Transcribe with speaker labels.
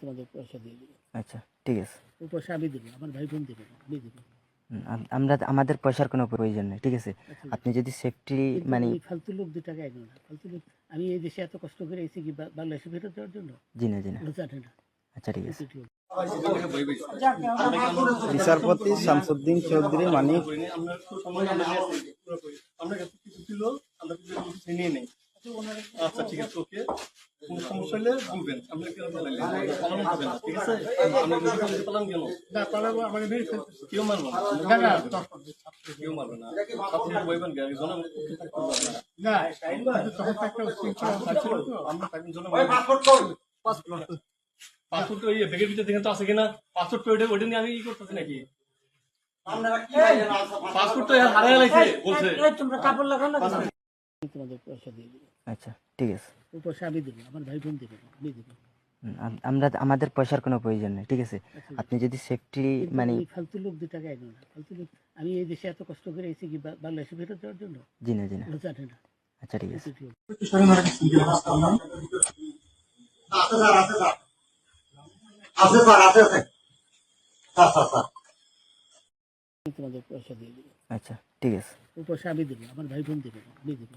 Speaker 1: তোমাদের পয়সা দিয়ে দেবো।
Speaker 2: আচ্ছা ঠিক আছে।
Speaker 1: ওই পয়সা আমি দেবো আমার ভাই বোন দেবে আমি দেবো।
Speaker 2: আমরা আমাদের পয়সার কোনো প্রয়োজন নেই ঠিক আছে?
Speaker 1: আচ্ছা,
Speaker 2: আপনি যদি সেফটি মানে
Speaker 1: এই ফালতু লোক দু টাকা এগো না। ফালতু লোক আমি এই দেশে এত কষ্ট করে এসেছি কি বাংলাদেশে ফেরত দেওয়ার জন্য?
Speaker 2: জি না জি না।
Speaker 1: জানে না।
Speaker 2: আচ্ছা ঠিক আছে।
Speaker 3: বিচারপতি শামসুদ্দিন চৌধুরী মানিক।
Speaker 4: আমরা কাছে কিছু ছিল আমরা কিছু নিয়ে নেই। আচ্ছা ঠিক আছে ওকে। কোনো সমস্যা হলে বলবেন। আমরা পালানো হবে না ঠিক আছে? আমরা যদি পালাতে পালান কেন কেউ মারবো না। কেউ মারবে না। আপনি বইবেন
Speaker 1: না। কিন্তু তখন তো।
Speaker 4: আমরা থাকবেন পাসপোর্ট ওই ব্যাগের ভিতরে দেখেন তো আছে কিনা? পাসপোর্ট ওইটা ওইটা নিয়ে আমি ই করতেছি নাকি? পাসপোর্ট তো হারাই লাইছে বলছে।
Speaker 1: তোমাদের পয়সা দিয়ে দেবো।
Speaker 2: আচ্ছা ঠিক আছে।
Speaker 1: ওই পয়সা আমি দেবো আমার ভাই বোন দেবে আমি দেবো।
Speaker 2: আমরা আমাদের পয়সার কোনো প্রয়োজন নেই ঠিক আছে? আপনি যদি সেফটি মানে
Speaker 1: ফালতু লোক দু টাকা না। ফালতু লোক আমি এই দেশে এত কষ্ট করে এসেছি কি বাংলাদেশে ফেরত দেওয়ার জন্য?
Speaker 2: জি না জি না।
Speaker 1: জানে না।
Speaker 2: আচ্ছা ঠিক আছে।
Speaker 1: তোমাদের পয়সা দিয়ে দেবো।
Speaker 2: আচ্ছা ঠিক আছে।
Speaker 1: ওই পয়সা আমি দেবো আমার ভাই বোন দেবে আমি দেবো।